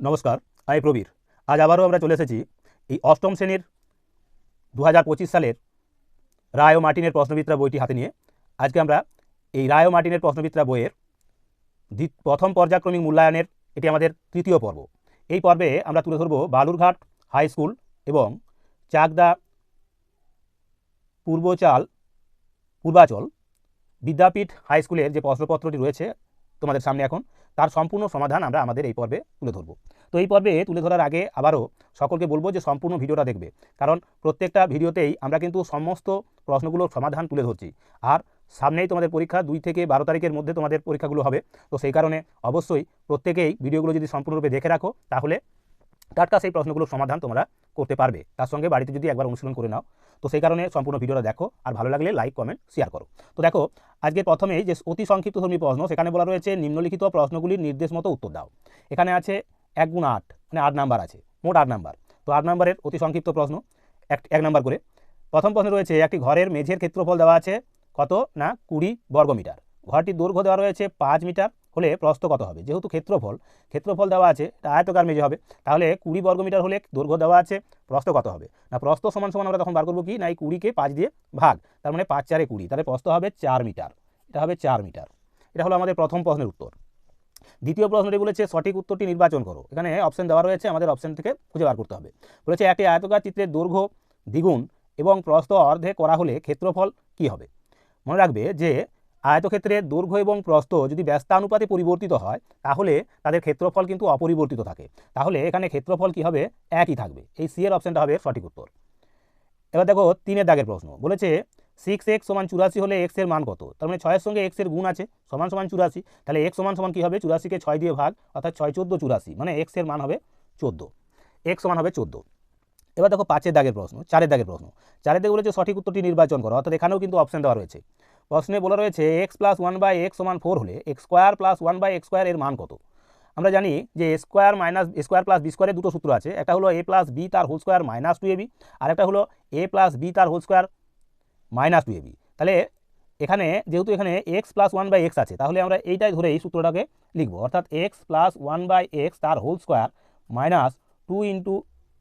নমস্কার, আমি প্রবীর। আজ আবারও আমরা চলে এসেছি এই অষ্টম শ্রেণির দু হাজার পঁচিশ সালের রায় ও মার্টিনের প্রশ্নবিত্রা বইটি হাতে নিয়ে। আজকে আমরা এই রায় ও মার্টিনের প্রশ্নবিত্রা বইয়ের প্রথম পর্যায়ক্রমিক মূল্যায়নের এটি আমাদের তৃতীয় পর্ব। এই পর্বে আমরা তুলে ধরব বালুরঘাট হাই স্কুল এবং চাকদা পূর্বচাল, পূর্বাচল বিদ্যাপীঠ হাই স্কুলের যে প্রশ্নপত্রটি রয়েছে তোমাদের সামনে এখন তার সম্পূর্ণ সমাধান আমরা আমাদের এই পর্বে তুলে ধরব। তো এই পর্বে তুলে ধরার আগে আবারও সকলকে বলব যে সম্পূর্ণ ভিডিওটা দেখবে। কারণ প্রত্যেকটা ভিডিওতেই আমরা কিন্তু সমস্ত প্রশ্নগুলোর সমাধান তুলে ধরছি। আর সামনেই তোমাদের পরীক্ষা, দুই থেকে বারো তারিখের মধ্যে তোমাদের পরীক্ষাগুলো হবে। তো সেই কারণে অবশ্যই প্রত্যেকেই ভিডিওগুলো যদি সম্পূর্ণরূপে দেখে রাখো, তাহলে টাটকা সেই প্রশ্নগুলোর সমাধান তোমরা করতে পারবে। তার সঙ্গে বাড়িতে যদি একবার অনুশীলন করে নাও তো সেই কারণে সম্পূর্ণ ভিডিওটা দেখো, আর ভালো লাগলে লাইক কমেন্ট শেয়ার করো। তো দেখো, আজকে প্রথমেই যে অতি সংক্ষিপ্ত ধর্মী প্রশ্ন, সেখানে বলা রয়েছে, নিম্নলিখিত প্রশ্নগুলির নির্দেশ মতো উত্তর দাও। এখানে আছে এক গুণ আট মানে আট নাম্বার আছে, মোট আট নাম্বার। তো আট নাম্বারের অতি সংক্ষিপ্ত প্রশ্ন, এক এক নাম্বার করে। প্রথম প্রশ্ন রয়েছে, একটি ঘরের মেঝের ক্ষেত্রফল দেওয়া আছে কত না কুড়ি বর্গমিটার? ঘরটির দৈর্ঘ্য দেওয়া রয়েছে পাঁচ মিটার হলে প্রস্থ কত হবে? যেহেতু ক্ষেত্রফল ক্ষেত্রফল দেওয়া আছে, এটা আয়তকার মেজে হবে। তাহলে কুড়ি বর্গমিটার হলে দৈর্ঘ্য দেওয়া আছে, প্রস্থ কত হবে? না, প্রস্থ সমান সমান আমরা তখন বার করব কি? না, এই কুড়িকে পাঁচ দিয়ে ভাগ, তার মানে পাঁচ চারে কুড়ি। তাহলে প্রস্থ হবে চার মিটার। এটা হবে চার মিটার। এটা হলো আমাদের প্রথম প্রশ্নের উত্তর। দ্বিতীয় প্রশ্নটি বলেছে, সঠিক উত্তরটি নির্বাচন করো। এখানে অপশন দেওয়া রয়েছে, আমাদের অপশন থেকে খুঁজে বার করতে হবে। বলেছে একটি আয়তকার চিত্রের দৈর্ঘ্য দ্বিগুণ এবং প্রস্থ অর্ধে করা হলে ক্ষেত্রফল কি হবে? মনে রাখবে যে আয়তক্ষেত্রের দৈর্ঘ্য এবং প্রস্থ যদি ব্যস্তানুপাতে পরিবর্তিত হয়, তাহলে তাদের ক্ষেত্রফল কিন্তু অপরিবর্তিত থাকে। তাহলে এখানে ক্ষেত্রফল কি হবে? একই থাকবে। এই সি এর অপশনটা হবে সঠিক উত্তর। এবার দেখো তিনের দাগের প্রশ্ন। বলেছে সিক্স এক্স সমান চুরাশি হলে এক্সের মান কত? তার মানে ছয়ের সঙ্গে এক্সের গুণ আছে, সমান সমান চুরাশি। তাহলে এক্স সমান সমান কী হবে? চুরাশিকে ছয় দিয়ে ভাগ, অর্থাৎ ছয় চোদ্দ চুরাশি। মানে এক্সের মান হবে চোদ্দ। এক্স সমান হবে চোদ্দ। এবার দেখো পাঁচের দাগের প্রশ্ন, চারের দাগের প্রশ্ন। চারের দাগে বলেছে সঠিক উত্তরটি নির্বাচন করো, অর্থাৎ এখানেও কিন্তু অপশন দেওয়া রয়েছে। প্রশ্নে বলা রয়েছে X plus one by X সমান ফোর হলে X square plus one by X square এর মান কত? আমরা জানি যে square minus square plus B স্কোয়ারের দুটো সূত্র আছে। একটা হলো এ প্লাস বি তার whole square minus two AB আর একটা হলো এ প্লাস বি তার whole square minus two AB তাহলে এখানে, যেহেতু এখানে X plus one by X আছে, তাহলে আমরা এইটাই ধরে এই সূত্রটাকে লিখব। অর্থাৎ X plus one by X তার whole square minus two into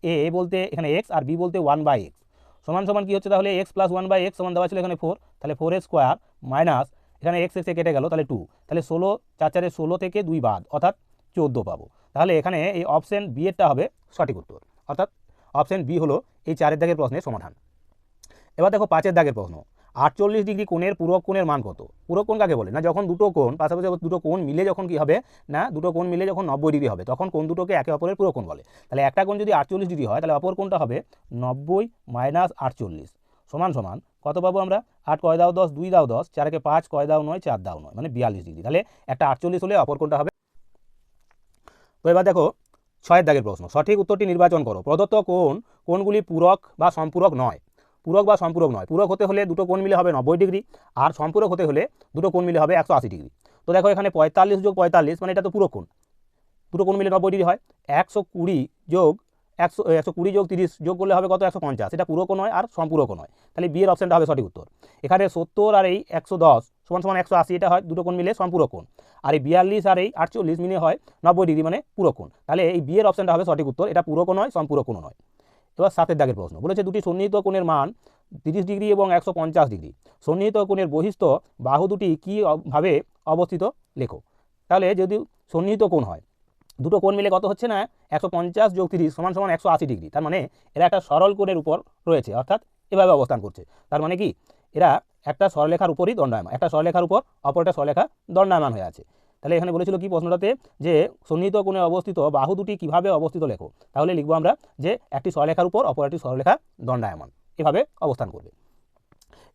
A বলতে এখানে এক্স আর বি বলতে ওয়ান বাই এক্স সমান সমান কী হচ্ছে? তাহলে X plus one by X সমান দেওয়া ছিল এখানে ফোর তাহলে ফোর স্কোয়ার মাইনাস এখানে এক্স এক্সে কেটে গেল, তাহলে টু তাহলে ষোলো, চার চারে ষোলো থেকে দুই বাদ, অর্থাৎ চোদ্দ পাবো। তাহলে এখানে এই অপশান বি এরটা হবে সঠিক উত্তর। অর্থাৎ অপশান বি হলো এই চারের দাগের প্রশ্নের সমাধান। এবার দেখো পাঁচের দাগের প্রশ্ন। আটচল্লিশ ডিগ্রি কোণের পূরক কোণের মান কত? পূরক কোণ কাকে বলে? না, যখন দুটো কোণ, পাশাপাশি দুটো কোণ মিলে যখন কি হবে? না, দুটো কোণ মিলে যখন নব্বই ডিগ্রি হবে, তখন কোন দুটোকে একে অপরের পূরক কোণ বলে। তাহলে একটা কোণ যদি আটচল্লিশ ডিগ্রি হয়, তাহলে অপর কোণটা হবে নব্বই মাইনাস আটচল্লিশ। সমান সমান, কত পাবো আমরা? আট কয় দাও দশ, দুই দাও দশ, চারকে পাঁচ কয় দাও নয়, চার দাও নয় মানে বিয়াল্লিশ ডিগ্রি। তাহলে একটা আটচল্লিশ হলে অপর কোণটা হবে। তো এবার দেখো, ছয়ের দাগের প্রশ্ন। সঠিক উত্তরটি নির্বাচন করো। প্রদত্ত কোণ কোনগুলি পূরক বা সম্পূরক নয়। পূরক বা সম্পূরক নয়। পূরক হতে হলে দুটো কোণ মিলে হবে নব্বই ডিগ্রি, আর সম্পূরক হতে হলে দুটো কোণ মিলে হবে একশো আশি ডিগ্রি। তো দেখো এখানে পঁয়তাল্লিশ যোগ পঁয়তাল্লিশ মানে এটা তো পুরো কোণ। দুটো কোণ মিলে নব্বই ডিগ্রি হয়। একশো কুড়ি যোগ একশো একশো কুড়ি যোগ তিরিশ যোগ করলে হবে কত? একশো পঞ্চাশ। এটা পুরোকো নয় আর সম্পূরকও নয়। তাহলে বিয়ের অপশনটা হবে সঠিক উত্তর। এখানে সত্তর আর এই একশো দশ সমান সমান একশো আশি এটা হয়, দুটো কোণ মিলে সম্পূরক কোণ। আর এই বিয়াল্লিশ আর এই আটচল্লিশ মিলে হয় নব্বই ডিগ্রি মানে পুরো কোণ। তাহলে এই বিয়ের অপশনটা হবে সঠিক উত্তর। এটা পুরোকো নয়, সম্পূরকও নয়। এবার সাতের দাগের প্রশ্ন। বলেছে দুটি সন্নিহিত কোণের মান তিরিশ ডিগ্রি এবং একশো পঞ্চাশ ডিগ্রি। সন্নিহিত কোণের বহিস্থ বাহু দুটি কীভাবে অবস্থিত? লেখো। তাহলে যদি সন্নিহিত কোণ হয়, দুটো কোণ মিলে কত হচ্ছে না? একশো পঞ্চাশ যোগ তিরিশ সমান সমান একশো আশি ডিগ্রি। তার মানে এরা একটা সরল কোণের উপর রয়েছে, অর্থাৎ এভাবে অবস্থান করছে। তার মানে কি? এরা একটা সরলেখার উপরই দণ্ডায়মান, একটা সরলেখার উপর, অপরটা সরলেখা দণ্ডায়মান হয়ে আছে। তাহলে এখানে বলেছিল কি প্রশ্নটাতে? যে সন্নিহিত কোণে অবস্থিত বাহু দুটি কীভাবে অবস্থিত লেখো? তাহলে লিখব আমরা যে একটি সরলেখার উপর, অপর একটি সরলেখা দণ্ডায়মান। এভাবে অবস্থান করবে।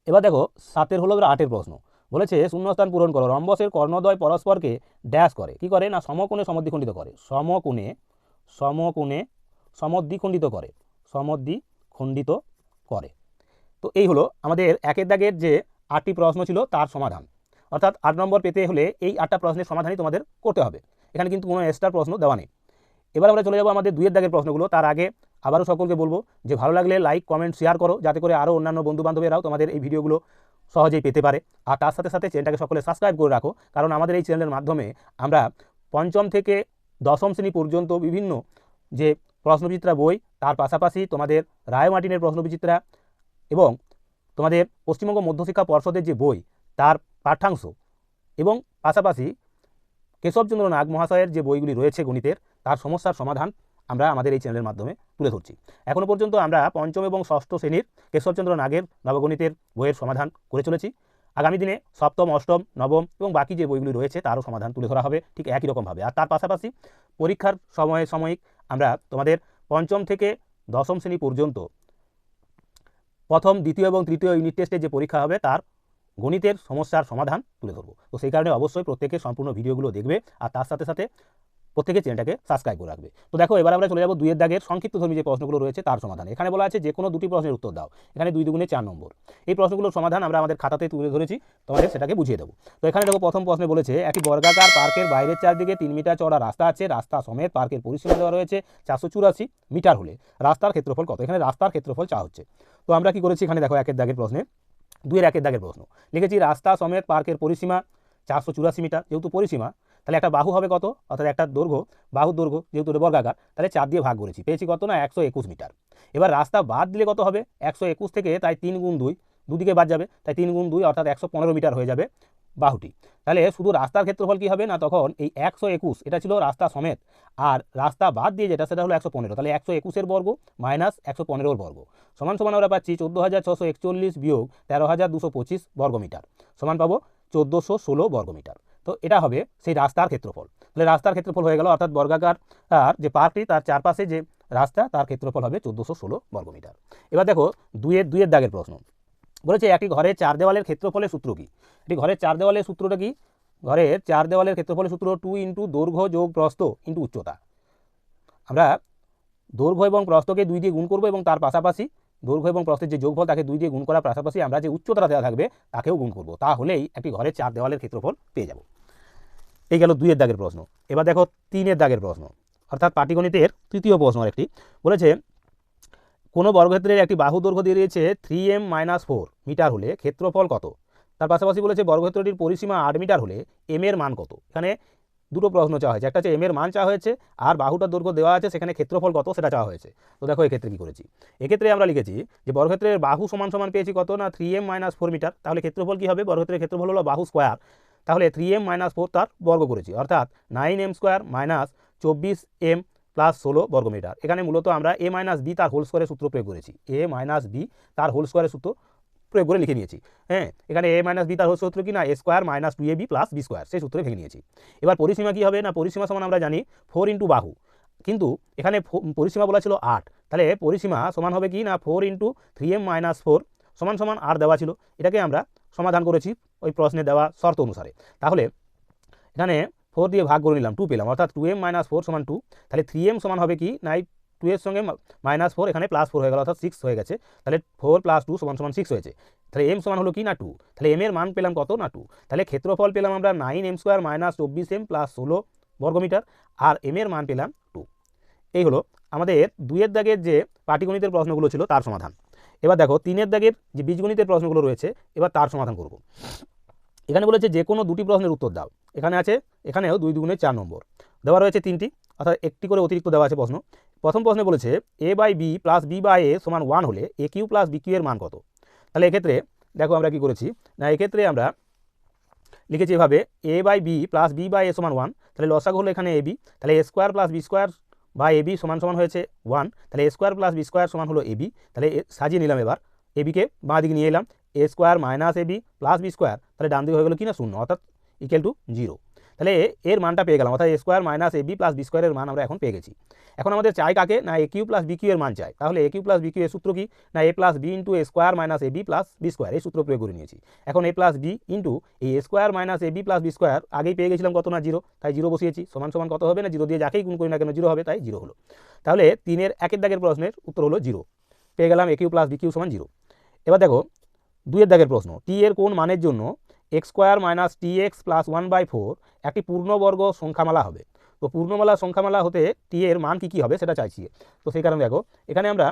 এবার দেখো, সাতের হলো আটের প্রশ্ন। বলেছে, শূন্যস্থান পূরণ করো। রম্বসের কর্ণদ্বয় পরস্পরকে ড্যাশ করে। কি করে? না, সমকোণে সমদ্বিখণ্ডিত করে। সমকোণে সমকোণে সমদ্বিখণ্ডিত করে। সমদ্বিখণ্ডিত করে। তো এই হলো আমাদের একের দাগের যে আটটি প্রশ্ন ছিল, তার সমাধান। অর্থাৎ আট নম্বর পেতে হলে এই আটটা প্রশ্নের সমাধানই তোমাদের করতে হবে। এখানে কিন্তু কোনো এক্সট্রা প্রশ্ন দেওয়া নেই। এবার আমরা চলে যাব আমাদের দুইয়ের দাগের প্রশ্নগুলো। তার আগে আবারও সকলকে বলব যে ভালো লাগলে লাইক কমেন্ট শেয়ার করো, যাতে করে আরও অন্যান্য বন্ধুবান্ধবেরাও তোমাদের এই ভিডিওগুলো সহজেই পেতে পারে। আর তার সাথে সাথে চ্যানেলটাকে সকলে সাবস্ক্রাইব করে রাখো, কারণ আমাদের এই চ্যানেলের মাধ্যমে আমরা পঞ্চম থেকে দশম শ্রেণি পর্যন্ত বিভিন্ন যে প্রশ্নবিচিত্রা বই, তার পাশাপাশি তোমাদের রায় মার্টিনের প্রশ্নবিচিত্রা এবং তোমাদের পশ্চিমবঙ্গ মধ্যশিক্ষা পর্ষদের যে বই, তার পাঠ্যাংশ এবং পাশাপাশি কেশবচন্দ্র নাগ মহাশয়ের যে বইগুলি রয়েছে গণিতের, তার সমস্যার সমাধান আমরা আমাদের এই চ্যানেলের মাধ্যমে তুলে ধরছি। এখনও পর্যন্ত আমরা পঞ্চম এবং ষষ্ঠ শ্রেণির কেশবচন্দ্র নাগের নবগণিতের বইয়ের সমাধান করে চলেছি। আগামী দিনে সপ্তম, অষ্টম, নবম এবং বাকি যে বইগুলি রয়েছে তারও সমাধান তুলে ধরা হবে ঠিক একই রকমভাবে। আর তার পাশাপাশি পরীক্ষার সময়ে সাময়িক আমরা তোমাদের পঞ্চম থেকে দশম শ্রেণি পর্যন্ত প্রথম, দ্বিতীয় এবং তৃতীয় ইউনিট টেস্টে যে পরীক্ষা হবে তার গণিতের সমস্যার সমাধান তুলে ধরবো। তো সেই কারণে অবশ্যই প্রত্যেকে সম্পূর্ণ ভিডিওগুলো দেখবে আর তার সাথে সাথে প্রত্যেকে চ্যানেলটাকে সাবস্ক্রাইব করে রাখবে। তো দেখো, এবার আমরা চলে যাব দুইয়ের দাগের সংক্ষিপ্ত ধর্মী যে প্রশ্নগুলো রয়েছে তার সমাধান। এখানে বলা আছে যে কোনো দুটি প্রশ্নের উত্তর দাও। এখানে দুই দুগুণে চার নম্বর। এই প্রশ্নগুলোর সমাধান আমরা আমাদের খাতাতে তুলে ধরেছি। তোমাদের সেটাকে বুঝিয়ে দেবো। তো এখানে দেখো, প্রথম প্রশ্নে বলেছে, একটি বর্গাকার পার্কের বাইরের চারদিকে তিন মিটার চড়া রাস্তা আছে। রাস্তা সমেত পার্কের পরিসীমা দেওয়া রয়েছে চারশো চুরাশি মিটার হলে। রাস্তার ক্ষেত্রফল কত? এখানে রাস্তার ক্ষেত্রফল চা হচ্ছে। তো আমরা কি করেছি? এখানে দেখো, একের দাগের প্রশ্নে দুইয়ের একের দাগের প্রশ্ন। লিখেছি রাস্তা সমেত পার্কের পরিসীমা চারশো চুরাশি মিটার, যেহেতু পরিসীমা, তাহলে একটা বাহু হবে কত? অর্থাৎ একটা দৈর্ঘ্য বাহু দৈর্ঘ্য, যেহেতু বর্গাকার, তাহলে চার দিয়ে ভাগ করেছি। পেয়েছি কত না? একশো একুশ মিটার। এবার রাস্তা বাদ দিলে কত হবে? একশো একুশ থেকে তাই তিন গুণ দুই, দুদিকে বাদ যাবে, তাই তিন গুণ দুই, অর্থাৎ একশো পনেরো মিটার হয়ে যাবে। বাহুটি। তাহলে শুধু রাস্তার ক্ষেত্রফল কী হবে না তখন এই একশো একুশ, এটা ছিল রাস্তা সমেত। আর রাস্তা বাদ দিয়ে যেটা, সেটা হলো একশো পনেরো। তাহলে একশো একুশের বর্গ মাইনাস একশো পনেরোর বর্গ। সমান সমান আমরা পাচ্ছি চোদ্দ হাজার ছশো একচল্লিশ বিয়োগ তেরো হাজার দুশো পঁচিশ বর্গমিটার। সমান পাবো চোদ্দোশো ষোলো বর্গমিটার। তো এটা হবে সেই রাস্তার ক্ষেত্রফল। তাহলে রাস্তার ক্ষেত্রফল হয়ে গেল, অর্থাৎ বর্গাকার আর যে পার্কটি, তার চারপাশে যে রাস্তা, তার ক্ষেত্রফল হবে চোদ্দোশো ষোলো বর্গমিটার। এবার দেখো, দুইয়ের দুইয়ের দাগের প্রশ্ন। বলেছে, একটি ঘরের চার দেওয়ালের ক্ষেত্রফলের সূত্র কি? একটি ঘরের চার দেওয়ালের সূত্রটা কি? ঘরের চার দেওয়ালের ক্ষেত্রফলের সূত্র টু ইন্টু দৈর্ঘ্য যোগ প্রস্থ ইন্টু উচ্চতা। আমরা দৈর্ঘ্য এবং প্রস্থকে দুই দিয়ে গুণ করব এবং তার পাশাপাশি দৈর্ঘ্য এবং প্রস্থের যে যোগফল তাকে দুই দিয়ে গুণ করার পাশাপাশি আমরা যে উচ্চতা দেওয়া থাকবে তাকেও গুণ করব। তাহলেই একটি ঘরের চার দেওয়ালের ক্ষেত্রফল পেয়ে যাব। এই গেল দুইয়ের দাগের প্রশ্ন। এবার দেখো তিনের দাগের প্রশ্ন। অর্থাৎ পাটিগণিতের তৃতীয় প্রশ্ন একটি বলেছে কোনো বর্গক্ষেত্রের একটি বাহু দৈর্ঘ্য দিয়ে দিয়েছে three M minus four meter হলে ক্ষেত্রফল কত? তার পাশাপাশি বলেছে বর্গক্ষেত্রটির পরিসীমা আট মিটার হলে এম এর মান কত? এখানে দুটো প্রশ্ন চাওয়া হয়েছে। একটা হচ্ছে এম এর মান চাওয়া হয়েছে আর বাহুটার দৈর্ঘ্য দেওয়া আছে, সেখানে ক্ষেত্রফল কত সেটা চাওয়া হয়েছে। তো দেখো এক্ষেত্রে কী করেছি? এক্ষেত্রে আমরা লিখেছি যে বর্গক্ষেত্রের বাহু সমান সমান পেয়েছি কত না three M minus four meter? তাহলে ক্ষেত্রফল কী হবে? বর্গক্ষেত্রের ক্ষেত্রফল হলো বাহু স্কোয়ার তাহলে থ্রি এম মাইনাস ফোর তার বর্গ করেছি। অর্থাৎ নাইন এম স্কোয়ার মাইনাস চব্বিশ এম প্লাস ষোলো বর্গমিটার। এখানে মূলত আমরা এ মাইনাস বি তার হোল স্কোয়ারের সূত্র প্রয়োগ করেছি। এ মাইনাস বি তার হোল স্কোয়ারের সূত্র প্রয়োগ করে লিখে নিয়েছি। হ্যাঁ এখানে এ মাইনাস বি তার হোল সূত্র কি না? A square minus two A B plus B square সেই সূত্রে ভেঙে নিয়েছি। এবার পরিসীমা কী হবে না? পরিসীমা সমান আমরা জানি ফোর ইন্টু বাহু। কিন্তু এখানে পরিসীমা বলা ছিল আট। তাহলে পরিসীমা সমান হবে কি না? Four into three M minus four সমান সমান আর দেওয়া ছিল। এটাকে আমরা সমাধান করেছি ওই প্রশ্নে দেওয়া শর্ত অনুসারে। তাহলে এখানে ফোর দিয়ে ভাগ করে নিলাম টু পেলাম। অর্থাৎ টু এম মাইনাস ফোর সমান টু তাহলে থ্রি এম সমান হবে কি? নাই টু এর সঙ্গে মাইনাস ফোর এখানে প্লাস ফোর হয়ে গেল, অর্থাৎ সিক্স হয়ে গেছে। তাহলে ফোর প্লাস টু সমান সমান সিক্স হয়েছে। তাহলে এম সমান হলো কি? না টু তাহলে এম এর মান পেলাম কত? না টু তাহলে ক্ষেত্রফল পেলাম আমরা নাইন এম স্কোয়ার মাইনাস চব্বিশ এম প্লাস ষোলো বর্গমিটার, আর এম এর মান পেলাম টু এই হলো আমাদের দুইয়ের দাগের যে পাটিগণিতের প্রশ্নগুলো ছিল, তার সমাধান। এবার দেখো, তিনের দাগের যে বীজগণিতের প্রশ্নগুলো রয়েছে, এবার তার সমাধান করব। এখানে বলেছে যে কোনো দুটি প্রশ্নের উত্তর দাও। এখানে আছে, এখানেও দুই দুগুণে চার নম্বর। দেওয়া রয়েছে তিনটি, অর্থাৎ একটি করে অতিরিক্ত দেওয়া আছে প্রশ্ন। প্রথম প্রশ্নে বলেছে A by B plus B by A সমান ওয়ান হলে A cube plus B cube এর মান কত? তাহলে এক্ষেত্রে দেখো আমরা কি করেছি। না, এক্ষেত্রে আমরা লিখেছি এভাবে A by B plus B by A সমান ওয়ান তাহলে লসাগ হলো এখানে এ বি তাহলে A square plus B square বা এ বি সমান সমান হয়েছে ওয়ান তাহলে A square plus B square সমান হলো এ বি তাহলে সাজিয়ে নিলাম এবার। এ বিকে বাঁ দিকে নিয়ে এলাম A square minus A B plus B square তাহলে ডান দিকে হয়ে গেলো কি না? শূন্য, অর্থাৎ ইকুয়াল টু জিরো তাহলে এর মানটা পেয়ে গেলাম, অর্থাৎ A square minus A B plus B স্কোয়ারের মান আমরা এখন পেয়ে গেছি। এখন আমাদের চাই কাকে? না A cube plus B cube এর মান চাই। তাহলে A cube plus B cube এর সূত্র কি? না A plus B into A square minus A B plus B square এই সূত্র প্রয়োগ করে নিয়েছি। এখন এ প্লাস বি ইন্টু এই A square minus A B plus B square আগেই পেয়ে গেছিলাম কত না? জিরো তাই জিরো বসিয়েছি। সমান সমান কত হবে না? জিরো দিয়ে যাকেই গুণ করি না কেন জিরো হবে, তাই জিরো হলো। তাহলে তিনের একের দাগের প্রশ্নের উত্তর হলো জিরো পেয়ে গেলাম A cube plus B cube সমান জিরো এবার দেখো, দুইয়ের দাগের প্রশ্ন টি এর কোন মানের জন্য X square minus T X plus one by four একটি পূর্ণবর্গ সংখ্যামালা হবে? তো পূর্ণমালা সংখ্যামালা হতে টি এর মান কী কী হবে সেটা চাইছি। তো সেই কারণে দেখো, এখানে আমরা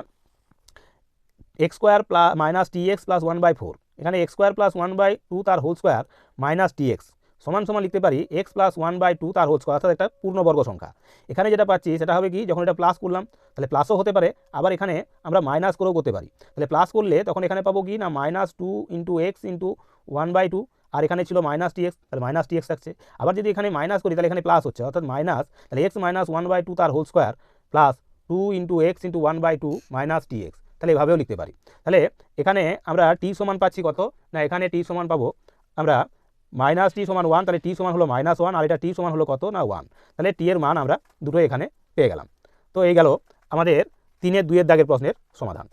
X square plus minus T X plus one by four এখানে X square plus one by two তার whole square minus T X সমান সমান লিখতে পারি X plus one by two তার হোল স্কোয়ার অর্থাৎ একটা পূর্ণবর্গ সংখ্যা। এখানে যেটা পাচ্ছি সেটা হবে কি, যখন এটা প্লাস করলাম, তাহলে প্লাসও হতে পারে, আবার এখানে আমরা মাইনাস করেও করতে পারি। তাহলে প্লাস করলে তখন এখানে পাবো কি, না minus two into X into one by two আর এখানে ছিল মাইনাস টি এক্স তাহলে মাইনাস টি এক্স থাকছে। আবার যদি এখানে মাইনাস করি, তাহলে এখানে প্লাস হচ্ছে, অর্থাৎ মাইনাস তাহলে X minus one by two তার whole square plus two into X into one by two minus T X তাহলে এভাবেও লিখতে পারি। তাহলে এখানে আমরা টি সমান পাচ্ছি কত? না এখানে টি সমান পাবো, আমরা মাইনাস টি সমান ওয়ান, তাহলে টি সমান হলো মাইনাস ওয়ান, আর এটা টি সমান হলো কত? না, ওয়ান। তাহলে টি এর মান আমরা দুটো এখানে পেয়ে গেলাম। তো এই গেল আমাদের তিনের, দুইয়ের দাগের প্রশ্নের সমাধান।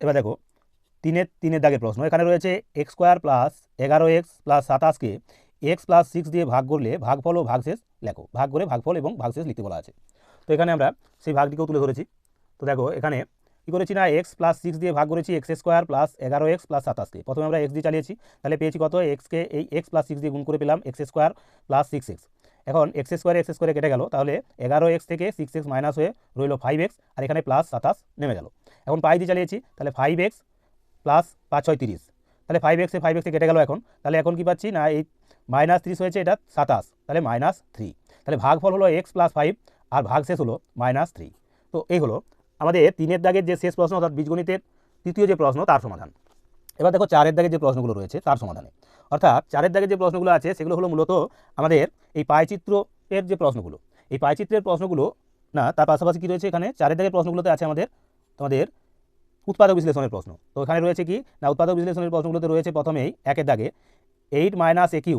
এবার দেখো, তিনের তিনের দাগের প্রশ্ন। এখানে রয়েছে এক্স স্কোয়ার প্লাস এগারো এক্স প্লাস সাতাশকে এক্স প্লাস সিক্স দিয়ে ভাগ করলে ভাগফল ও ভাগশেষ লেখো। ভাগ করে ভাগফল এবং ভাগশেষ লিখতে বলা আছে। তো এখানে আমরা সেই ভাগটিকেও তুলে ধরেছি। তো দেখো, এখানে কী করেছি না? এক্স প্লাস সিক্স দিয়ে ভাগ করেছি এক্স স্কোয়ার প্লাস এগারো এক্স প্লাস সাতাশকে প্রথমে আমরা এক্স দিয়ে চালিয়েছি, তাহলে পেয়েছি কত? এক্সকে এই এক্স প্লাস সিক্স দিয়ে গুণ করে পেলাম X square plus six X এখন এক্স স্কোয়ার এক্স স্কোয়ারে কেটে গেল, তাহলে এগারো এক্স থেকে সিক্স এক্স মাইনাস হয়ে রইল ফাইভ এক্স আর এখানে প্লাস সাতাশ নেমে গেল। এখন পাই দিয়ে চালিয়েছি, তাহলে ফাইভ এক্স প্লাস পাঁচ ছয় তিরিশ। তাহলে ফাইভ এক্সে ফাইভ এক্সে কেটে গেল এখন, তাহলে এখন কি পাচ্ছি? না, এই মাইনাস ত্রিশ হয়েছে, এটা সাতাশ, তাহলে মাইনাস থ্রি তাহলে ভাগফল হলো এক্স প্লাস ফাইভ আর ভাগ শেষ হলো মাইনাস থ্রি তো এই হলো আমাদের তিনের দাগের যে শেষ প্রশ্ন অর্থাৎ বীজগণিতের তৃতীয় যে প্রশ্ন, তার সমাধান। এবার দেখো চারের দাগের যে প্রশ্নগুলো রয়েছে, তার সমাধানে। অর্থাৎ চারের দাগের যে প্রশ্নগুলো আছে, সেগুলো হলো মূলত আমাদের এই পায়চিত্র এর যে প্রশ্নগুলো। এই পায়চিত্রের প্রশ্নগুলো, না, তার পাশাপাশি কী রয়েছে এখানে? চারের দাগের প্রশ্নগুলোতে আছে আমাদের, তোমাদের উৎপাদক বিশ্লেষণের প্রশ্ন। তো এখানে রয়েছে কি? না, উৎপাদক বিশ্লেষণের প্রশ্নগুলোতে রয়েছে প্রথমেই একের দাগে eight minus A cube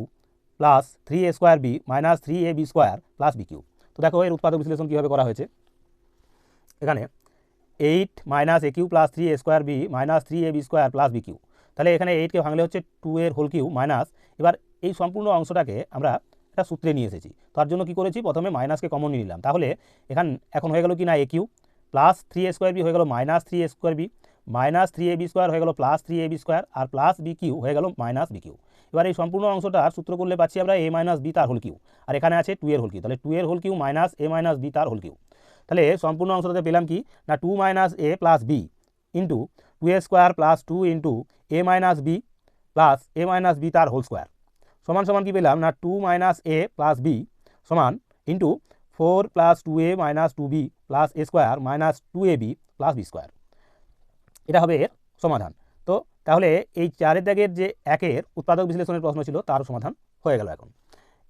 plus three A square B minus three A B square plus B cube. তো দেখো এর উৎপাদক বিশ্লেষণ কীভাবে করা হয়েছে? এখানে eight minus A cube plus three A square B minus three A B square plus B cube তাহলে এখানে এইটকে ভাঙলে হচ্ছে টু এর হোল কিউ মাইনাস এবার এই সম্পূর্ণ অংশটাকে আমরা একটা সূত্রে নিয়ে এসেছি। তার জন্য কি করেছি? প্রথমে মাইনাসকে কমন নিয়ে নিলাম। তাহলে এখান এখন হয়ে গেল কি না? A cube plus three A square B হয়ে গেল minus three A square B minus three A B square হয়ে গেল plus three A B square R plus B cube হয়ে গেল মাইনাস বি কিউ এবার এই সম্পূর্ণ অংশটার সূত্র করলে পাচ্ছি আমরা এ মাইনাস বি তার হোল কিউ আর এখানে আছে টু এর হোল কিউ তাহলে টু এর whole cube minus A minus B তার হোল কিউ তাহলে সম্পূর্ণ অংশটাতে পেলাম কি? না two minus A plus B into two A square plus two into A minus B plus A minus B তার হোল স্কোয়ার সমান সমান কি পেলাম? না two minus A plus B সমান into four plus two A minus two B plus A square minus two A B plus B square এটা হবে এর সমাধান। তো তাহলে এই চারের দাগের যে একের উৎপাদক বিশ্লেষণের প্রশ্ন ছিল, তার সমাধান হয়ে গেল এখন।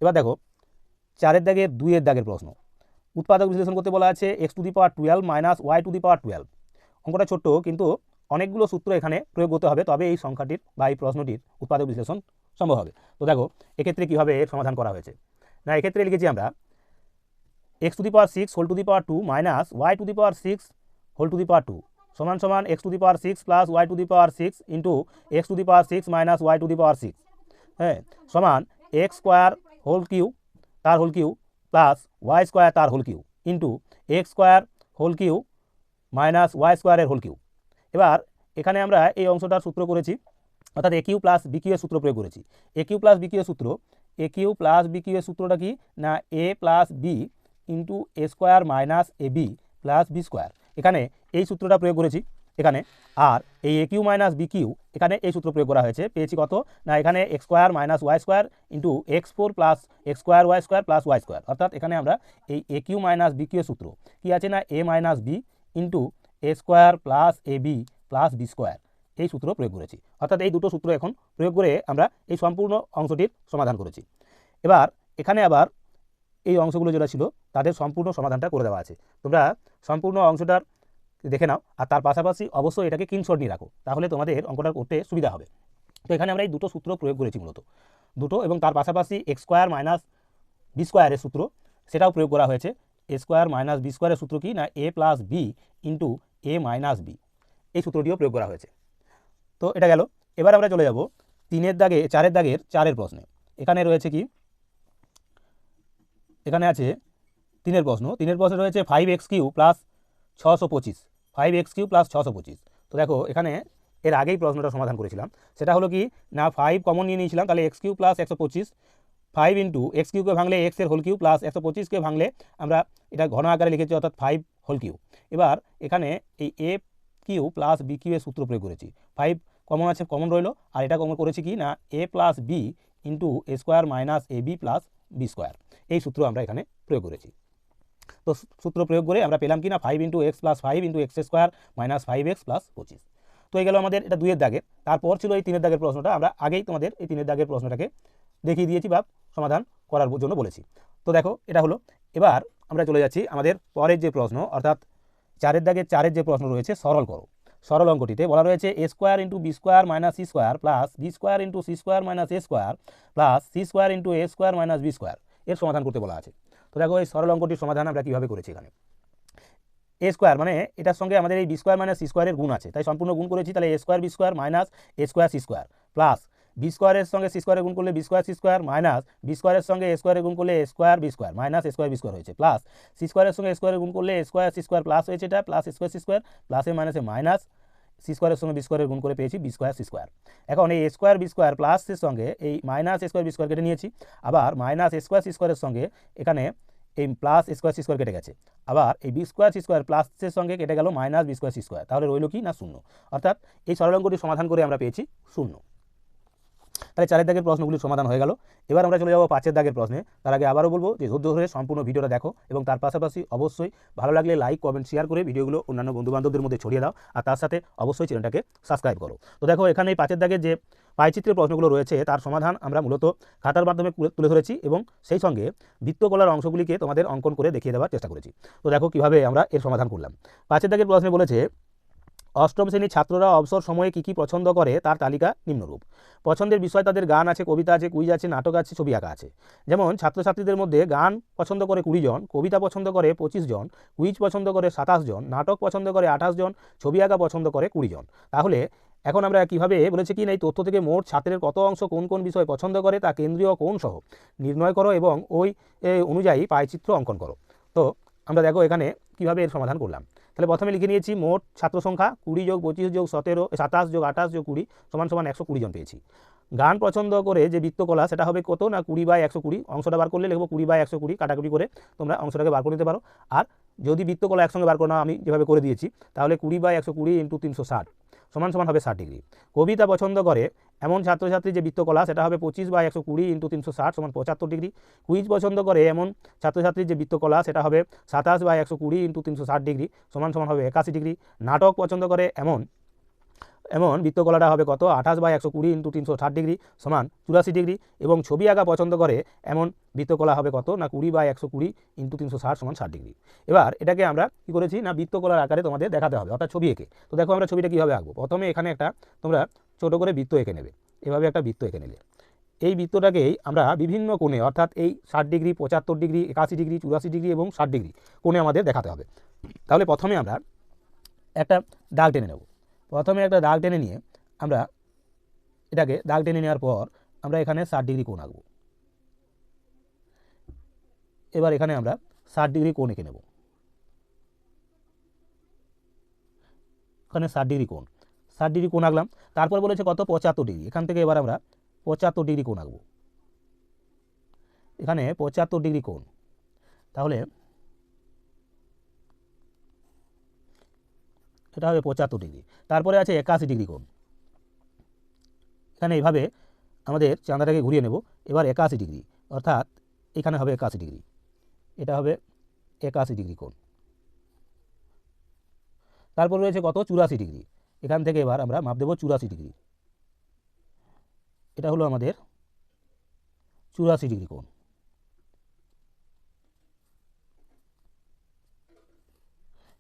এবার দেখো, চারের দাগের দুইয়ের দাগের প্রশ্ন। উৎপাদক বিশ্লেষণ করতে বলা আছে X to the power twelve minus Y to the power twelve অঙ্কটা ছোট্ট কিন্তু অনেকগুলো সূত্র এখানে প্রয়োগ করতে হবে তবে এই সংখ্যাটির বা এই প্রশ্নটির উৎপাদক বিশ্লেষণ সম্ভব হবে তো দেখো এক্ষেত্রে কীভাবে এর সমাধান করা হয়েছে না এক্ষেত্রে লিখেছি আমরা X to the power six whole to the power two minus Y to the power six whole to the power two সমান সমান X to the power six plus Y to the power six into X to the power six minus Y to the power six হ্যাঁ সমান x square whole cube তার whole cube plus Y square তার whole cube into X square whole cube minus Y স্কোয়ারের whole cube এবার এখানে আমরা এই অংশটার সূত্র করেছি, অর্থাৎ A cube plus B cube সূত্র প্রয়োগ করেছি। A cube plus B cube সূত্র A cube plus B cube সূত্রটা কি? না A plus B into A square minus A B plus B square এখানে এই সূত্রটা প্রয়োগ করেছি। এখানে, আর এই A cube minus B cube এখানে এই সূত্র প্রয়োগ করা হয়েছে। পেয়েছি কত? না, এখানে X square minus Y square into X four plus X square Y square plus Y square অর্থাৎ এখানে আমরা এই A cube minus B cube সূত্র, কী আছে না? A minus B into A square plus A B plus B square এই সূত্র প্রয়োগ করেছি। অর্থাৎ এই দুটো সূত্র এখন প্রয়োগ করে আমরা এই সম্পূর্ণ অংশটির সমাধান করেছি। এবার, এখানে আবার এই অংশগুলো যেটা ছিল, তাদের সম্পূর্ণ সমাধানটা করে দেওয়া আছে। তোমরা সম্পূর্ণ অংশটার দেখে নাও। আর তার পাশাপাশি অবশ্যই এটাকে কিনশট নিয়ে রাখো। তাহলে তোমাদের অঙ্কটা করতে সুবিধা হবে। তো এখানে আমরা এই দুটো সূত্র প্রয়োগ করেছি মূলত। দুটো এবং তার পাশাপাশি এক্স স্কোয়ার মাইনাস বি স্কোয়ারের সূত্র, সেটাও প্রয়োগ করা হয়েছে। এ স্কোয়ার মাইনাস বি স্কোয়ারের সূত্র কি না? A plus B into A minus B এই সূত্রটিও প্রয়োগ করা হয়েছে। তো এটা গেল। এবার আমরা চলে যাব তিনের দাগে, চারের দাগের চারের প্রশ্নে। এখানে রয়েছে কি? এখানে আছে তিনের প্রশ্ন। তিনের প্রশ্নে রয়েছে ফাইভ এক্স কিউ প্লাস ছশো পঁচিশ। ফাইভ এক্স কিউ প্লাস ছশো পঁচিশ। তো দেখো, এখানে এর আগেই প্রশ্নটা সমাধান করেছিলাম। সেটা হলো কি, না ফাইভ কমন নিয়ে নিয়েছিলাম, তাহলে এক্স কিউ প্লাস একশো পঁচিশ ফাইভ ইন্টু এক্স কিউকে ভাঙলে এক্সের হোল কিউ প্লাস একশো পঁচিশকে ভাঙলে আমরা এটা ঘন আকারে লিখেছি, অর্থাৎ ফাইভ হোল কিউ এবার এখানে এই a cube plus b cube এর সূত্র প্রয়োগ করেছি। ফাইভ কমন আছে কমন রইল, আর এটা কমন করেছি কি, না a plus b into a square minus a b plus b square এই সূত্র আমরা এখানে প্রয়োগ করেছি। তো সূত্র প্রয়োগ করে আমরা পেলাম কি না five into x plus five into x square minus five x plus পঁচিশ। তো এই গেল আমাদের এটা দুইয়ের দাগের। তারপর ছিল এই তিনের দাগের প্রশ্নটা। আমরা আগেই তোমাদের এই তিনের দাগের প্রশ্নটাকে দেখিয়ে দিয়েছি বা সমাধান করার জন্য বলেছি। তো দেখো, এটা হলো, এবার আমরা চলে যাচ্ছি আমাদের পরের যে প্রশ্ন, অর্থাৎ চারের দাগের চারের যে প্রশ্ন রয়েছে, সরল করো। সরল অঙ্কটিতে বলা রয়েছে a square into b square minus c square plus b square into c square minus a square plus c square into a square minus b square এর সমাধান করতে বলা আছে। তো দেখো এই সরল অঙ্কটির সমাধান আমরা কীভাবে করেছি এখানে? এ স্কোয়ার মানে এটার সঙ্গে আমাদের এই বি স্কোয়ার মাইনাস সি স্কোয়ারের গুণ আছে। তাই সম্পূর্ণ গুণ করেছি, তাহলে a square b square minus a square c square plus b স্কোয়ারের সঙ্গে সি স্কোয়ারের গুণ করলে b square c square minus b স্কোয়ারের সঙ্গে এ স্কোয়ারের গুণ করলে a square b square minus square b square হয়েছে। প্লাস সি স্কোয়ারের সঙ্গে এ স্কোয়ারের গুণ করলে স্কোয়ার সি স্কোয়ার প্লাস হয়েছে এটা প্লাস স্কোয়ার সি স্কোয়ার প্লাসে মাইনাসে মাইনাস সি স্কোয়ারের সঙ্গে বি স্কোয়ারের গুণ করে পেয়েছি বি স্কোয়ার সি স্কোয়ার। এখন এই স্কোয়ার বি স্কোয়ার প্লাসের সঙ্গে এই মাইনাস স্কোয়ার বি স্কোয়ার কেটে নিয়েছি। আবার মাইনাস স্কোয়ার সি স্কোয়ারের সঙ্গে এখানে এই প্লাস স্কোয়ার সি স্কোয়ার কেটে গেছে। আবার এই বি স্কোয়ার সি স্কোয়ার প্লাসের সঙ্গে কেটে গেল minus b square c square. তাহলে রইল কি না শূন্য? অর্থাৎ এই সরলঙ্গটি সমাধান করে আমরা পেয়েছি শূন্য। তাহলে চারের দাগের প্রশ্নগুলির সমাধান হয়ে গেল। এবার আমরা চলে যাব পাঁচের দাগের প্রশ্নে। তার আগে আবারও বলব যে ধৈর্য ধরে সম্পূর্ণ ভিডিওটা দেখো এবং তার পাশাপাশি অবশ্যই ভালো লাগলে লাইক কমেন্ট শেয়ার করে ভিডিওগুলো অন্যান্য বন্ধুবান্ধবদের মধ্যে ছড়িয়ে দাও। আর তার সাথে অবশ্যই চ্যানেলটাকে সাবস্ক্রাইব করো। তো দেখো এখানে এই পাঁচের দাগের যে পাইচিত্রের প্রশ্নগুলো রয়েছে, তার সমাধান আমরা মূলত খাতার মাধ্যমে তুলে ধরেছি এবং সেই সঙ্গে বৃত্তকলার অংশগুলিকে তোমাদের অঙ্কন করে দেখিয়ে দেওয়ার চেষ্টা করেছি। তো দেখো কীভাবে আমরা এর সমাধান করলাম। পাঁচের দাগের প্রশ্নে বলেছে অষ্টম শ্রেণির ছাত্ররা অবসর সময়ে কী কী পছন্দ করে তার তালিকা নিম্নরূপ। পছন্দের বিষয় তাদের গান আছে, কবিতা আছে, কুইজ আছে, নাটক আছে, ছবি আঁকা আছে। যেমন ছাত্রছাত্রীদের মধ্যে গান পছন্দ করে কুড়ি জন, কবিতা পছন্দ করে পঁচিশ জন, কুইজ পছন্দ করে সাতাশ জন, নাটক পছন্দ করে আঠাশ জন, ছবি আঁকা পছন্দ করে কুড়ি জন। তাহলে এখন আমরা কীভাবে বলেছি কি না, এই তথ্য থেকে মোট ছাত্রের কত অংশ কোন কোন বিষয় পছন্দ করে তা কেন্দ্রীয় কোন সহ নির্ণয় করো এবং ওই অনুযায়ী পায়চিত্র অঙ্কন করো। তো আমরা দেখো এখানে কীভাবে এর সমাধান করলাম। তাহলে প্রথমে লিখে নিয়েছি মোট ছাত্র সংখ্যা কুড়ি যোগ পঁচিশ যোগ সতেরো সাতাশ যোগ আঠাশ যোগ কুড়ি সমান সমান একশো কুড়ি জন পেয়েছি। গান পছন্দ করে যে বৃত্তকলা, সেটা হবে কত না কুড়ি বাই একশো কুড়ি, অংশটা বার করলে লিখব কুড়ি বাই একশো কুড়ি, কাটাকুটি করে তোমরা অংশটাকে বার করে নিতে পারো। আর যদি বৃত্তকলা একসঙ্গে বার করো না, আমি যেভাবে করে দিয়েছি, তাহলে কুড়ি বাই একশো কুড়ি ইন্টু তিনশো ষাট। সমান সমান হবে ষাট ডিগ্রি। কবিতা পছন্দ করে এমন ছাত্রছাত্রী যে বৃত্তকলা, সেটা হবে পঁচিশ বা একশো কুড়ি ইন্টু তিনশো ষাট সমান পঁচাত্তর ডিগ্রি। কুইজ পছন্দ করে এমন ছাত্রছাত্রীর যে বৃত্তকলা, সেটা হবে সাতাশ বা একশো কুড়ি ইন্টু তিনশো ষাট ডিগ্রি সমান সমান হবে একাশি ডিগ্রি। নাটক পছন্দ করে এমন এমন বৃত্তকলাটা হবে কত? আঠাশ বাই একশো কুড়ি ইন্টু তিনশো ষাট ডিগ্রি সমান চুরাশি ডিগ্রি এবং ছবি আঁকা পছন্দ করে এমন বৃত্তকলা হবে কত? না কুড়ি বাই একশো কুড়ি ইন্টু তিনশো ষাট সমান ষাট ডিগ্রি। এবার এটাকে আমরা কী করেছি? না বৃত্তকলার আকারে তোমাদের দেখাতে হবে, অর্থাৎ ছবি এঁকে। তো দেখো আমরা ছবিটা কীভাবে আঁকবো? প্রথমে এখানে একটা তোমরা ছোটো করে বৃত্ত এঁকে নেবে। এভাবে একটা বৃত্ত এঁকে নিলে। এই বৃত্তটাকেই আমরা বিভিন্ন কোণে, অর্থাৎ এই ষাট ডিগ্রি, পঁচাত্তর ডিগ্রি, একাশি ডিগ্রি, চুরাশি ডিগ্রি এবং ষাট ডিগ্রি কোণে আমাদের দেখাতে হবে। তাহলে প্রথমে আমরা একটা দাগ টেনে নেব। প্রথমে একটা দাগ টেনে নিয়ে আমরা এটাকে দাগ টেনে নেওয়ার পর আমরা এখানে ষাট ডিগ্রি কোণ আঁকবো। এবার এখানে আমরা ষাট ডিগ্রি কোণ এঁকে নেব। এখানে ষাট ডিগ্রি কোণ। ষাট ডিগ্রি কোণ আঁকলাম। তারপর বলেছে কত? পঁচাত্তর ডিগ্রি। এখান থেকে এবার আমরা পঁচাত্তর ডিগ্রি কোণ আঁকবো। এখানে পঁচাত্তর ডিগ্রি কোণ। তাহলে এটা হবে পঁচাত্তর ডিগ্রি তারপরে আছে একাশি ডিগ্রি কোণ। এখানে এইভাবে আমাদের চাঁদাটাকে ঘুরিয়ে নেব। এবার একাশি ডিগ্রি অর্থাৎ এখানে হবে একাশি ডিগ্রি এটা হবে একাশি ডিগ্রি কোণ। তারপর রয়েছে কত? চুরাশি ডিগ্রি এখান থেকে এবার আমরা মাপ দেবো চুরাশি ডিগ্রি এটা হলো আমাদের চুরাশি ডিগ্রি কোণ।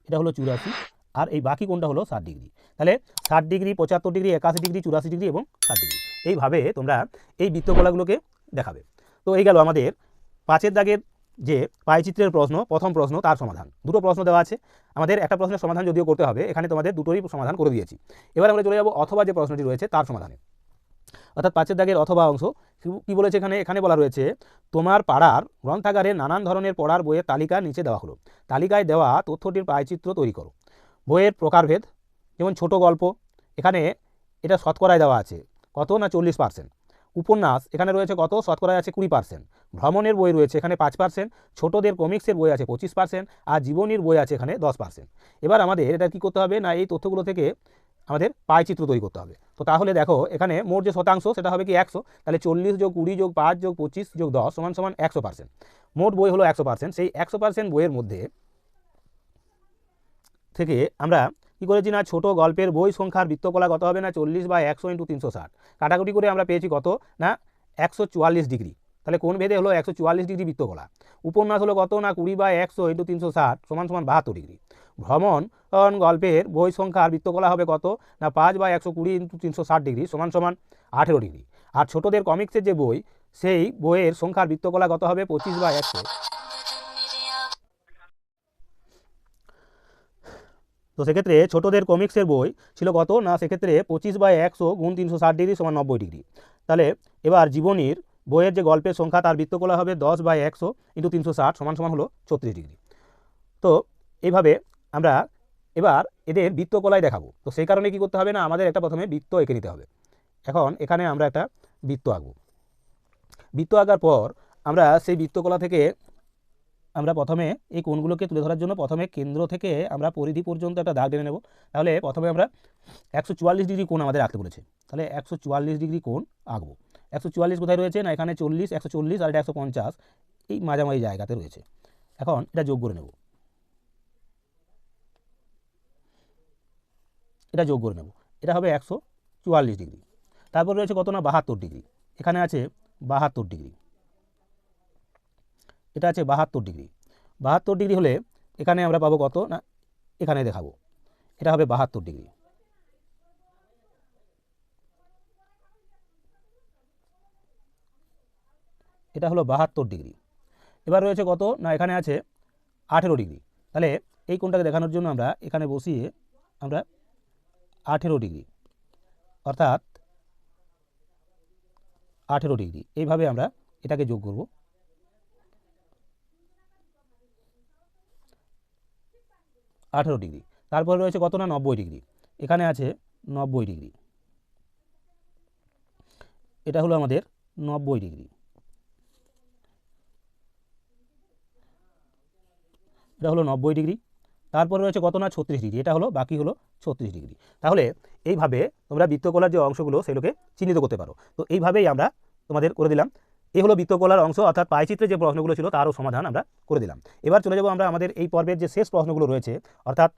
এটা হলো চুরাশি। আর এই বাকি কোণটা হলো ষাট ডিগ্রি। তাহলে ষাট ডিগ্রি, পঁচাত্তর ডিগ্রি, একাশি ডিগ্রি, চুরাশি ডিগ্রি এবং ষাট ডিগ্রি। এইভাবে তোমরা এই বৃত্তকলাগুলোকে দেখাবে। তো এই গেল আমাদের পাঁচের দাগের যে পায়চিত্রের প্রশ্ন, প্রথম প্রশ্ন, তার সমাধান। দুটো প্রশ্ন দেওয়া আছে। আমাদের একটা প্রশ্নের সমাধান যদিও করতে হবে, এখানে তোমাদের দুটোই সমাধান করে দিয়েছি। এবার আমরা চলে যাব অথবা যে প্রশ্নটি রয়েছে, তার সমাধানে। অর্থাৎ পাঁচের দাগের অথবা অংশ, কি- কি বলেছে এখানে? এখানে বলা রয়েছে, তোমার পাড়ার গ্রন্থাগারে নানান ধরনের পড়ার বইয়ের তালিকা নিচে দেওয়া হলো। তালিকায় দেওয়া তথ্যটির প্রায়চিত্র তৈরি করো। বইয়ের প্রকারভেদ, যেমন ছোট গল্প, এখানে এটা শতকরায় দেওয়া আছে। কত না চল্লিশ পার্সেন্ট উপন্যাস, এখানে রয়েছে কত? শতকরায় আছে কুড়ি পার্সেন্ট ভ্রমণের বই রয়েছে এখানে পাঁচ পার্সেন্ট ছোটোদের কমিক্সের বই আছে পঁচিশ পার্সেন্ট আর জীবনীর বই আছে এখানে দশ পার্সেন্ট এবার আমাদের এটা কী করতে হবে? না, এই তথ্যগুলো থেকে আমাদের চিত্র তৈরি করতে হবে। তো তাহলে দেখো, এখানে মোট যে শতাংশ, সেটা হবে কি একশো? তাহলে চল্লিশ যোগ কুড়ি যোগ পাঁচ যোগ পঁচিশ যোগ দশ সমান সমান একশো পার্সেন্ট মোট বই হলো একশো পার্সেন্ট সেই একশো পার্সেন্ট বইয়ের মধ্যে থেকে আমরা কী করেছি না, ছোট গল্পের বই সংখ্যার বৃত্তকলা কত হবে না, চল্লিশ বা একশো ইন্টু তিনশো ষাট। কাটাকুটি করে আমরা পেয়েছি কত না, একশো চুয়াল্লিশ ডিগ্রি। তাহলে কোন ভেদে হলো একশো চুয়াল্লিশ ডিগ্রি বৃত্তকলা? উপন্যাস হলো কত না, কুড়ি বা একশো ইন্টু তিনশো ষাট সমান সমান বাহাত্তর ডিগ্রি। ভ্রমণ গল্পের বই সংখ্যার বৃত্তকলা হবে কত না, পাঁচ বা একশো কুড়ি ইন্টু তিনশো ষাট ডিগ্রি সমান সমান আঠেরো ডিগ্রি। আর ছোটদের কমিক্সের যে বই, সেই বইয়ের সংখ্যার বৃত্তকলা কত হবে, পঁচিশ বা একশো। তো সেক্ষেত্রে ছোটোদের কমিক্সের বই ছিল কত? না, সেক্ষেত্রে পঁচিশ বাই একশো গুণ তিনশো ষাট ডিগ্রি সমান নব্বই ডিগ্রি। তাহলে এবার জীবনীর বইয়ের যে গল্পের সংখ্যা, তার বৃত্তকলা হবে দশ বাই একশো ইন্টু তিনশো ষাট সমান সমান হলো ছত্রিশ ডিগ্রি। তো এইভাবে আমরা এবার এদের বৃত্তকলায় দেখাবো। তো সেই কারণে কি করতে হবে না, আমাদের একটা প্রথমে বৃত্ত এঁকে নিতে হবে। এখন এখানে আমরা একটা বৃত্ত আঁকবো। বৃত্ত আঁকার পর আমরা সেই বৃত্তকলা থেকে আমরা প্রথমে এই কোণগুলোকে তুলে ধরার জন্য প্রথমে কেন্দ্র থেকে আমরা পরিধি পর্যন্ত একটা দাগ টেনে নেব। তাহলে প্রথমে আমরা একশো চুয়াল্লিশ ডিগ্রি কোণ আমাদের আঁকতে বলেছে। তাহলে একশো চুয়াল্লিশ ডিগ্রি কোণ আঁকবো। একশো চুয়াল্লিশ কোথায় রয়েছে? না, এখানে চল্লিশ, একশো আর এটা একশো পঞ্চাশ। এই মাঝামাঝি জায়গাতে রয়েছে। এখন এটা যোগ করে নেব। এটা যোগ করে নেব। এটা হবে একশো চুয়াল্লিশ ডিগ্রি। তারপর রয়েছে কত না? বাহাত্তর ডিগ্রি। এখানে আছে বাহাত্তর ডিগ্রি। এটা আছে বাহাত্তর ডিগ্রি। বাহাত্তর ডিগ্রি হলে এখানে আমরা পাবো কত? না, এখানে দেখাবো। এটা হবে বাহাত্তর ডিগ্রি। এটা হলো বাহাত্তর ডিগ্রি। এবার রয়েছে কত? না, এখানে আছে আঠেরো ডিগ্রি। তাহলে এই কোণটাকে দেখানোর জন্য আমরা এখানে বসিয়ে আমরা আঠেরো ডিগ্রি, অর্থাৎ আঠেরো ডিগ্রি। এইভাবে আমরা এটাকে যোগ করব। আঠেরো ডিগ্রি। তারপরে রয়েছে কত না? নব্বই ডিগ্রি। এখানে আছে নব্বই ডিগ্রি। এটা হলো আমাদের নব্বই ডিগ্রি। এটা হলো নব্বই ডিগ্রি। তারপরে রয়েছে কত না? ছত্রিশ ডিগ্রি। এটা হলো, বাকি হলো ছত্রিশ ডিগ্রি। তাহলে এইভাবে তোমরা বৃত্তকলার যে অংশগুলো, সেগুলোকে চিহ্নিত করতে পারো। তো এইভাবেই আমরা তোমাদের করে দিলাম। এই হলো বৃত্তকলার অংশ, অর্থাৎ পায়চিত্রের যে প্রশ্নগুলো ছিল তারও সমাধান আমরা করে দিলাম। এবার চলে যাব আমরা আমাদের এই পর্বের যে শেষ প্রশ্নগুলো রয়েছে, অর্থাৎ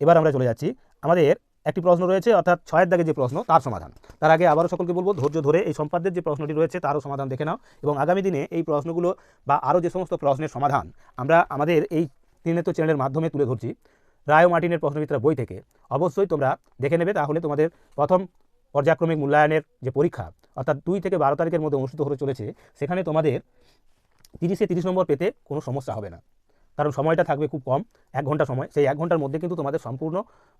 এবার আমরা চলে যাচ্ছি, আমাদের একটি প্রশ্ন রয়েছে, অর্থাৎ ছয়ের দাগে যে প্রশ্ন, তার সমাধান। তার আগে আবারও সকলকে বলব, ধৈর্য ধরে এই সম্পাদ্যের যে প্রশ্নটি রয়েছে, তারও সমাধান দেখে নাও এবং আগামী দিনে এই প্রশ্নগুলো বা আরও যে সমস্ত প্রশ্নের সমাধান আমরা আমাদের এই ত্রিনেত্র চ্যানেলের মাধ্যমে তুলে ধরছি। রায় মার্টিনের প্রশ্নবিত্রা বই থেকে। অবশ্যই তোমরা দেখে নেবে, তাহলে তোমাদের প্রথম পর্যায়ক্রমিক মূল্যায়নের যে পরীক্ষা, অর্থাৎ দুই থেকে বারো তারিখের মধ্যে অনুষ্ঠিত হতে চলেছে, সেখানে তোমাদের তিরিশে তিরিশ নম্বর পেতে কোনো সমস্যা হবে না। কারণ সময়টা থাকবে খুব কম, এক ঘণ্টা সময়, সেই এক ঘণ্টার মধ্যে কিন্তু তোমাদের সম্পূর্ণ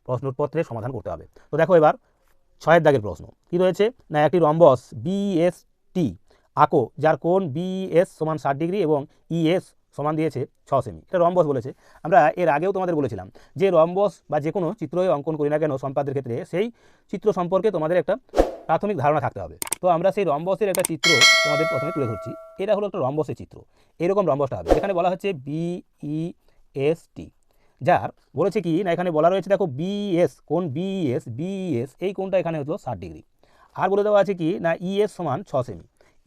প্রশ্নপত্রের সমাধান করতে হবে। তো দেখো এবার ছয়ের দাগের প্রশ্ন, কি রয়েছে? না, একটি রম্বস বিএসটি আঁকো, যার কোণ বিএস সমান ষাট ডিগ্রি এবং ইএস সমান দিয়েছে ছ সেমি এটা রম্বস বলেছে। আমরা এর আগেও তোমাদের বলেছিলাম যে রম্বস বা যে কোনো চিত্রই অঙ্কন করি না কেন সম্পাদের ক্ষেত্রে সেই চিত্র সম্পর্কে তোমাদের একটা প্রাথমিক ধারণা থাকতে হবে। তো আমরা সেই রম্বসের একটা চিত্র তোমাদের প্রথমে তুলে ধরছি। এটা হলো একটা রম্বসের চিত্র। এরকম রম্বসটা হবে। এখানে বলা হচ্ছে বিই এস টি যার বলেছে কি? না, এখানে বলা রয়েছে, দেখো বিএস কোন বিএস বিএস এই কোনটা এখানে হলো ষাট ডিগ্রি। আর বলে দেওয়া আছে কি? না ইএস সমান ছ সেমি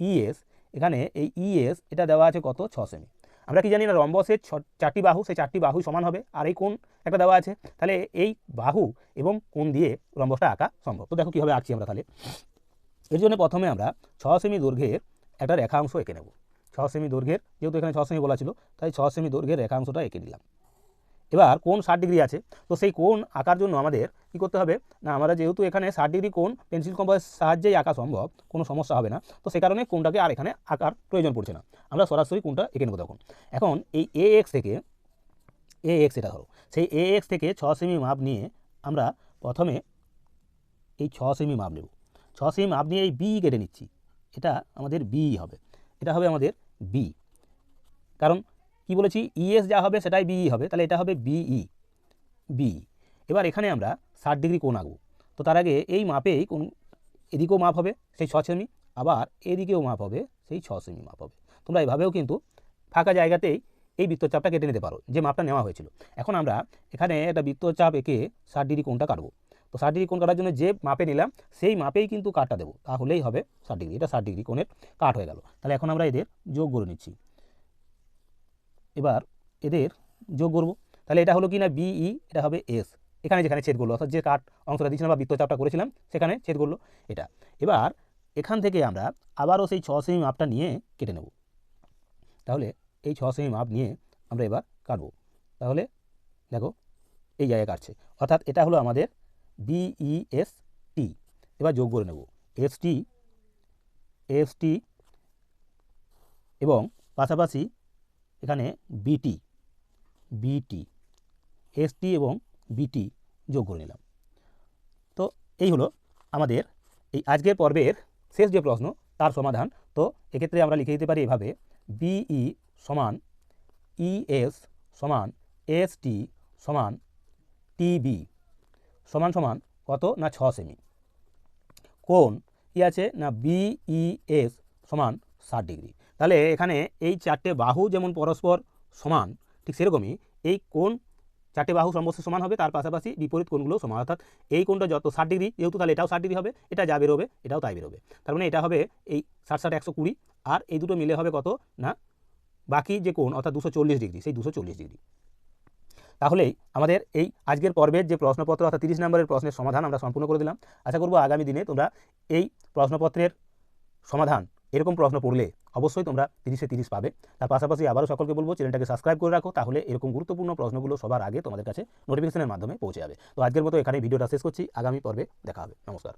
ইএস এখানে এই ইএস এটা দেওয়া আছে কত? ছ সেমি আমরা কি জানি না রম্বসের চারটি বাহু সেই চারটি বাহু সমান হবে। আর এই কোন একটা দেওয়া আছে? তাহলে এই বাহু এবং কোন দিয়ে রম্বসটা আঁকা সম্ভব? তো দেখো কীভাবে আঁকছি আমরা তাহলে। এর জন্য প্রথমে আমরা ছ সেমি দৈর্ঘ্যের একটা রেখাংশ এঁকে নেব। ছ সেমি দৈর্ঘ্যের, যেহেতু এখানে ছ সেমি বলা ছিল, তাই ছ সেমি দৈর্ঘ্যের রেখাংশটা এঁকে নিলাম। এবার কোন ষাট ডিগ্রি আছে? তো সেই কোন আঁকার জন্য আমাদের কী করতে হবে? না, আমরা যেহেতু এখানে ষাট ডিগ্রি কোন পেন্সিল কম্পাসের সাহায্যেই আঁকা সম্ভব, কোনো সমস্যা হবে না। তো সে কারণে কোনটাকে আর এখানে আঁকার প্রয়োজন পড়ছে না। আমরা সরাসরি কোণটা এঁকে নেব তখন। এখন এই এ এক্স থেকে এ এক্স এটা ধরো, সেই এ এক্স থেকে ছ সেমি মাপ নিয়ে আমরা প্রথমে এই ছ সেমি মাপ নেব। ছ সেমি মাপ নিয়ে এই বি কেটে নিচ্ছি। এটা আমাদের বি হবে। এটা হবে আমাদের বি কারণ কি বলেছি? ইএস যা হবে সেটাই বিই হবে, তাহলে এটা হবে বিই বি এবার এখানে আমরা ষাট ডিগ্রি কোণ আঁকবো। তো তার আগে এই মাপেই কোন এদিকেও মাপ হবে, সেই ছ সেমি, আবার এদিকেও মাপ হবে, সেই ছ সেমি মাপ হবে। তোমরা এভাবেও কিন্তু ফাঁকা জায়গাতেই এই বৃত্তচাপটা কেটে নিতে পারো, যে মাপটা নেওয়া হয়েছিল। এখন আমরা এখানে একটা বৃত্তচাপ এঁকে ষাট ডিগ্রি কোণটা কাটবো। তো তো ষাট ডিগ্রি কোণ কাটার জন্য যে মাপে নিলাম, সেই মাপেই কিন্তু কাটটা দেবো। তাহলেই হবে ষাট ডিগ্রি, এটা ষাট ডিগ্রি কোণের কাট হয়ে গেল। তাহলে এখন আমরা এদের যোগ করে নিচ্ছি। এবার এদের যোগ করব। তাহলে এটা হলো কি না বিই এটা হবে এস এখানে যেখানে ছেদ করল, অর্থাৎ যে কাট অংশটা দিয়েছিলাম বা বৃত্তচাপটা করেছিলাম, সেখানে ছেদ করল এটা। এবার এখান থেকে আমরা আবারও সেই ছ সেমি মাপটা নিয়ে কেটে নেব। তাহলে এই ছ সেমি মাপ নিয়ে আমরা এবার কাটবো। তাহলে দেখো, এই জায়গায় কাটছে। অর্থাৎ এটা হলো আমাদের বিইএস টি এবার যোগ করে নেব। এস টি এস টি এবং পাশাপাশি এখানে বিটি বিটি এসটি এবং বিটি যোগ করে নিলাম। তো এই হলো আমাদের এই আজকের পর্বের শেষ যে প্রশ্ন, তার সমাধান। তো এক্ষেত্রে আমরা লিখে দিতে পারি এভাবে বিই সমান ইএস সমান এস টি সমান টিবি সমান সমান কত না ছ সেমি কোন কি আছে? না বিইএস সমান ষাট ডিগ্রি। তাহলে এখানে এই চারটে বাহু যেমন পরস্পর সমান, ঠিক সেরকমই এই কোন চারটে বাহু সমস্ত সমান হবে, তার পাশাপাশি বিপরীত কোণগুলো সমান, অর্থাৎ এই কোণটা যত ষাট ডিগ্রি, যেহেতু তাহলে এটাও ষাট ডিগ্রি হবে, এটা যা বেরোবে, এটাও তাই বেরোবে, তার মানে এটা হবে এই ষাট ষাট একশো কুড়ি, আর এই দুটো মিলে হবে কত? না, বাকি যে কোণ, অর্থাৎ দুশো চল্লিশ ডিগ্রি, সেই দুশো চল্লিশ ডিগ্রি। তাহলেই আমাদের এই আজকের পর্বের যে প্রশ্নপত্র, অর্থাৎ তিরিশ নম্বরের প্রশ্নের সমাধান আমরা সম্পূর্ণ করে দিলাম। আশা করব আগামী দিনে তোমরা এই প্রশ্নপত্রের সমাধান এরকম প্রশ্ন পড়লে অবশ্যই তোমরা তিরিশে তিরিশ পাবে। তার পাশাপাশি আবারও সকলকে বলব, চ্যানেলটাকে সাবস্ক্রাইব করে রাখো, তাহলে এরকম গুরুত্বপূর্ণ প্রশ্নগুলো সবার আগে তোমাদের কাছে নোটিফিকেশনের মাধ্যমে পৌঁছে যাবে। তো আজকের মতো এখানে ভিডিওটা শেষ করছি। আগামী পর্বে দেখা হবে। নমস্কার।